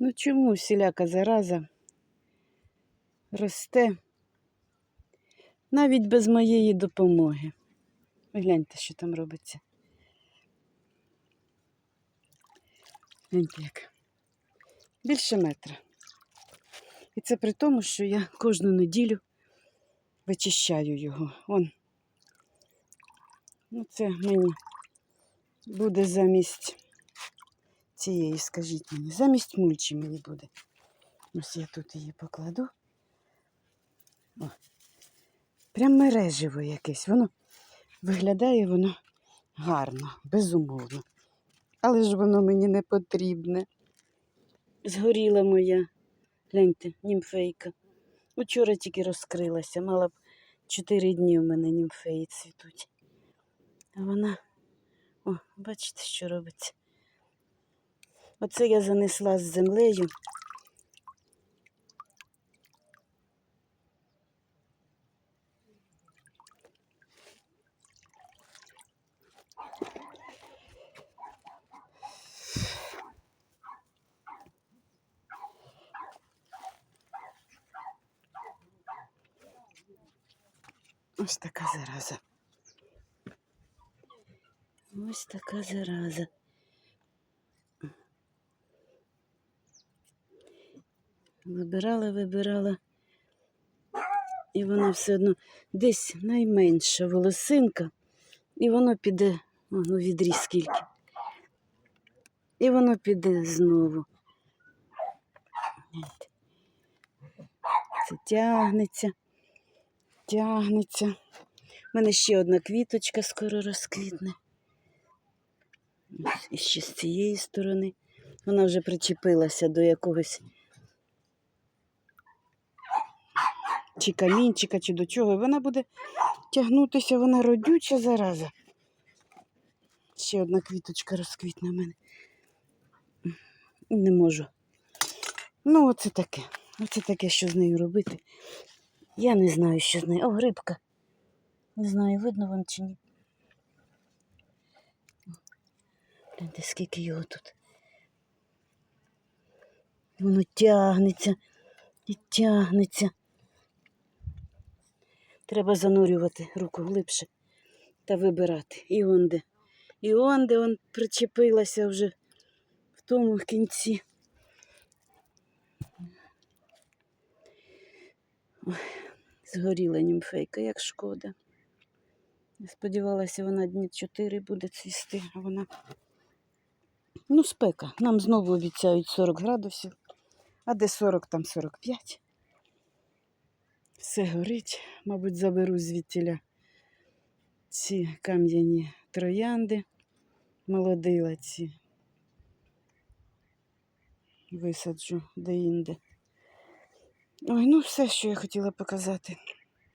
Ну чому всіляка зараза росте навіть без моєї допомоги? Ви гляньте, що там робиться. Гляньте як. Більше метра. І це при тому, що я кожну неділю вичищаю його. Вон. Ну, це мені буде замість цієї, скажіть мені, замість мульчі мені буде. Ось я тут її покладу. О, прям мереживо якесь. Воно виглядає воно гарно, безумовно. Але ж воно мені не потрібне. Згоріла моя, гляньте, німфейка. Учора тільки розкрилася, мала б чотири дні у мене німфеї цвітуть. А вона, о, бачите, що робиться. Оце я занесла з землею. Ось така зараза. Ось така зараза. Вибирала, вибирала. І вона все одно десь найменша волосинка, і воно піде, о, ну відріз скільки. І воно піде знову. Це тягнеться, тягнеться. У мене ще одна квіточка скоро розквітне. І ще з цієї сторони. Вона вже причепилася до якогось чи камінчика, чи до чого. І вона буде тягнутися, вона родюча зараза. Ще одна квіточка розквітне в мене. Не можу. Ну, оце таке. Оце таке, що з нею робити. Я не знаю, що з нею. О, грибка. Не знаю, видно вам чи ні. Гляньте, скільки його тут. Воно тягнеться і тягнеться. Треба занурювати руку глибше та вибирати. І онде. І онде он причепилася вже в тому кінці. Ой, згоріла німфейка, як шкода. Сподівалася, вона дні чотири буде цвісти, а вона. Ну, спека. Нам знову обіцяють 40 градусів, а де 40, там 45. Все горить, мабуть, заберу звідтіля ці кам'яні троянди, молодила ці. Висаджу де-інде. Ой, ну все, що я хотіла показати.